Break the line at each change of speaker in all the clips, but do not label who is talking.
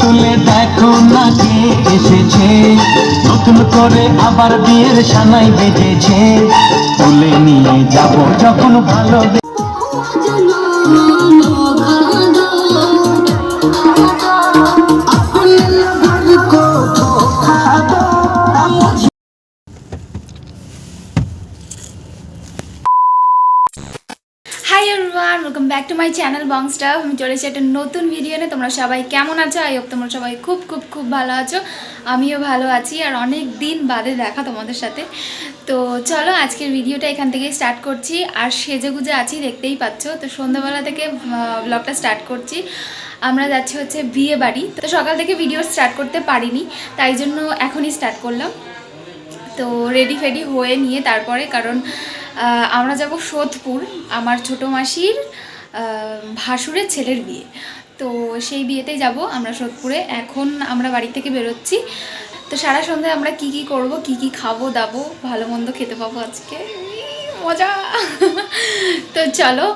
তুলে দেখো না কে এসেছে। নতুন করে আবার বিয়ের সানাই বেজেছে তুলে নিয়ে যাব যখন ভালো
মাই চ্যানেল বংস্টাফ আমি চলে এসেছি একটা নতুন ভিডিও নিয়ে। তোমরা সবাই কেমন আছো? আই হোপ তোমরা সবাই খুব খুব খুব ভালো আছো। আমিও ভালো আছি। আর অনেক দিন বাদে দেখা তোমাদের সাথে। তো চলো আজকের ভিডিওটা এখান থেকেই স্টার্ট করছি। আর সেজে গুজে আছি, দেখতেই পাচ্ছ। তো সন্ধ্যাবেলা থেকে ব্লগটা স্টার্ট করছি। আমরা যাচ্ছি হচ্ছে বিয়ে বাড়ি। তো সকাল থেকে ভিডিও স্টার্ট করতে পারিনি। তাই জন্য এখনই স্টার্ট করলাম। তো রেডি ফেডি হয়ে নিয়ে তারপরে, কারণ আমরা যাব সোদপুর। আমার ছোটো মাসির ভাসুরের ছেলের বিয়ে। তো সেই বিয়েতেই যাব আমরা সোদপুরে। এখন আমরা বাড়ি থেকে বেরোচ্ছি। তো সারা সন্ধ্যায় আমরা কি কি করব, কি কি খাব, দাবো, ভালো মন্দ খেতে পাবো আজকে। মজা। তো চলো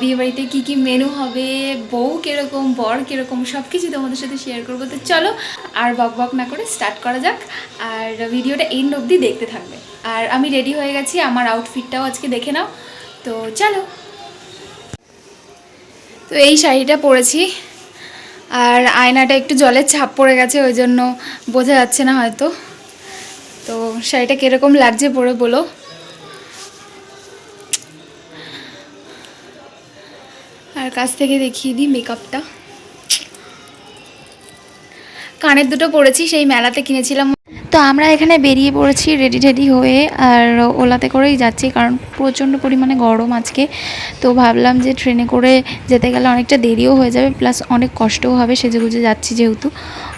বিয়েবাড়িতে কি কি মেনু হবে, বউ কীরকম, বর কীরকম সব কিছু তোমাদের সাথে শেয়ার করব। তো চলো, আর বক বক না করে স্টার্ট করা যাক। আর ভিডিওটা এন্ড অবধি দেখতে থাকবে। আর আমি রেডি হয়ে গেছি, আমার আউটফিটটাও আজকে দেখে নাও। তো চলো। তো এই শাড়িটা পরেছি। আর আয়নাটা একটু জলের ছাপ পড়ে গেছে, ওই জন্য বোঝা যাচ্ছে না হয়তো। তো শাড়িটা কীরকম লাগছে পরে বলো। আর কাছ থেকে দেখিয়ে দিই মেকআপটা কানের দুটো পরেছি, সেই মেলাতে কিনেছিলাম তো আমরা এখানে বেরিয়ে পড়েছি রেডি টেডি হয়ে আর ওলাতে করেই যাচ্ছি কারণ প্রচণ্ড পরিমাণে গরম আজকে। তো ভাবলাম যে ট্রেনে করে যেতে গেলে অনেকটা দেরিও হয়ে যাবে প্লাস অনেক কষ্টও হবে সেজেগুজে যাচ্ছি যেহেতু।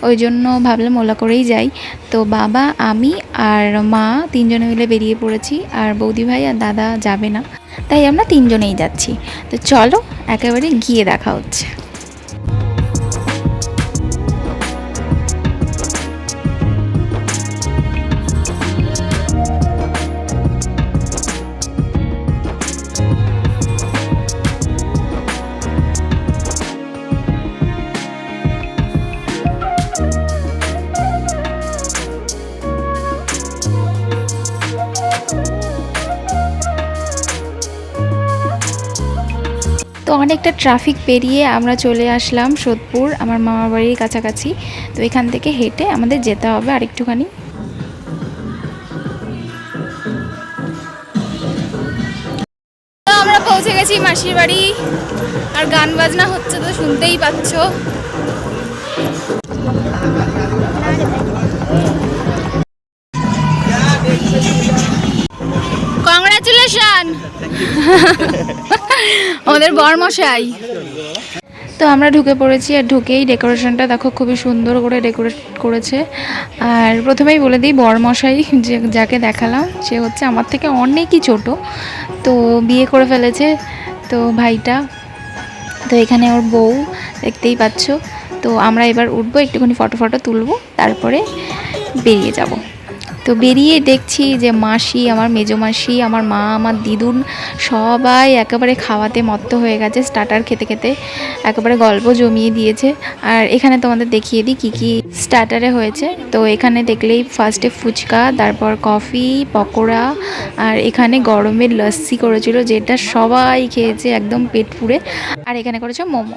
ওই জন্য ভাবলাম ওলা করেই যাই। তো বাবা, আমি আর মা তিনজনে মিলে বেরিয়ে পড়েছি আর বৌদি ভাই আর দাদা যাবে না। তাই আমরা তিনজনেই যাচ্ছি। তো চলো, একেবারে গিয়ে দেখা হচ্ছে। তো অনেকটা ট্রাফিক পেরিয়ে আমরা চলে আসলাম সোদপুর, আমার মামার বাড়ির কাছাকাছি। তো এখান থেকে হেঁটে আমাদের যেতে হবে আরেকটুখানি। আমরা পৌঁছে গেছি মাসির বাড়ি, আর গান বাজনা হচ্ছে তো শুনতেই পাচ্ছ। আমাদের বরমশাই। তো আমরা ঢুকে পড়েছি আর ঢুকেই ডেকোরেশনটা দেখো খুবই সুন্দর করে ডেকোরেট করেছে। আর প্রথমেই বলে দিই বরমশাই, যে যাকে দেখালাম, সে হচ্ছে আমার থেকে অনেকই ছোট। তো বিয়ে করে ফেলেছে তো ভাইটা। তো এখানে ওর বউ, দেখতেই পাচ্ছ। তো আমরা এবার উঠবো, একটুখানি ফটো ফটো তুলবো, তারপরে বেরিয়ে যাব। তো বেরিয়ে দেখছি যে মাসি, আমার মেজো মাসি, আমার মা, আমার দিদুন সবাই একেবারে খাওয়াতে মত্ত হয়ে গেছে স্টার্টার খেতে খেতে একেবারে গল্প জমিয়ে দিয়েছে। আর এখানে তোমাদের দেখিয়ে দিই কী কী স্টার্টারে হয়েছে। তো এখানে দেখলেই ফার্স্টে ফুচকা, তারপর কফি পকোড়া, আর এখানে গরমের লস্যি করেছিল, যেটা সবাই খেয়েছে একদম পেট পুড়ে। আর এখানে করেছে মোমো।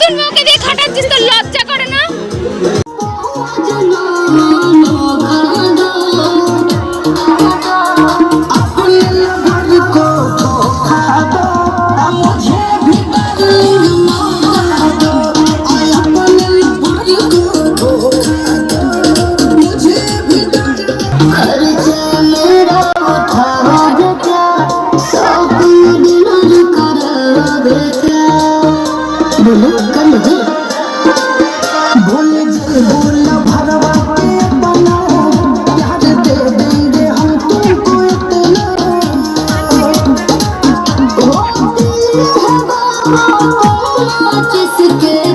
নতুন বউকে দিয়ে খাটাচ্ছিস তো লজ্জা করে না?
जिसके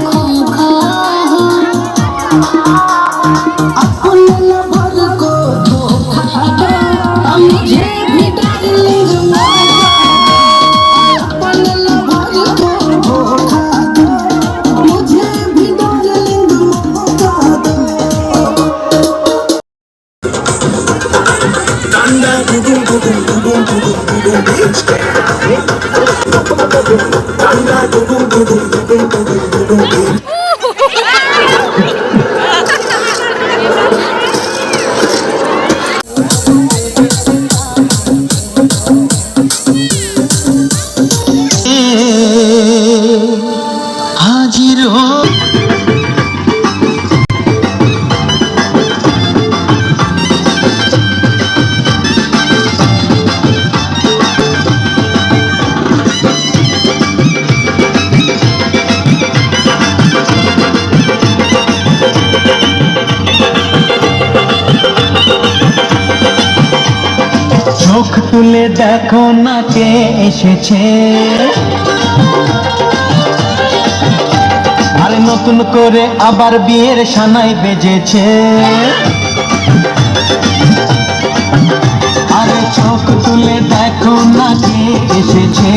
চোখ তুলে দেখো না কে এসেছে। আরে নতুন করে আবার বিয়ের সানাই বেজেছে। আরে চোখ তুলে দেখো না কে এসেছে।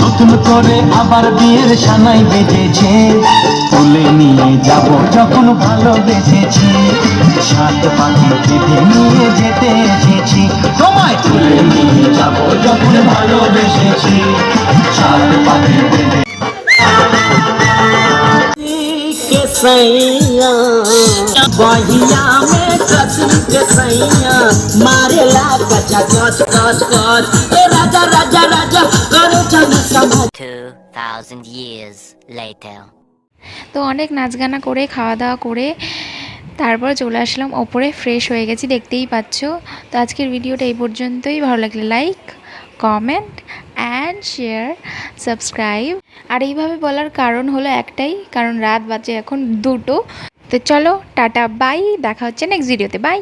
নতুন করে আবার বিয়ের সানাই বেজেছে। তুলে নিয়ে যাব যখন ভালোবেসেছি। সাত পাখি নিয়ে যেতে এসেছি। যখন ভালোবেসেছি সাত পাখি বেঁধে
के सैया बहिया में कसरी के सैया मारेला कचा कच कच कच ए राजा राजा राजा करे चली समझ
2,000 years later.
তো অনেক নাচ গানা করে খাওয়া দাওয়া করে তারপর চলে আসলাম ওপরে ফ্রেশ হয়ে গেছি দেখতেই পাচ্ছ তো আজকের ভিডিওটা এই পর্যন্তই ভালো লাগলে like comment and share subscribe আর এইভাবে বলার কারণ হলো একটাই, কারণ রাত বাজে এখন দুটো। তো চলো, টাটা বাই দেখা হচ্ছে নেক্সট ভিডিওতে বাই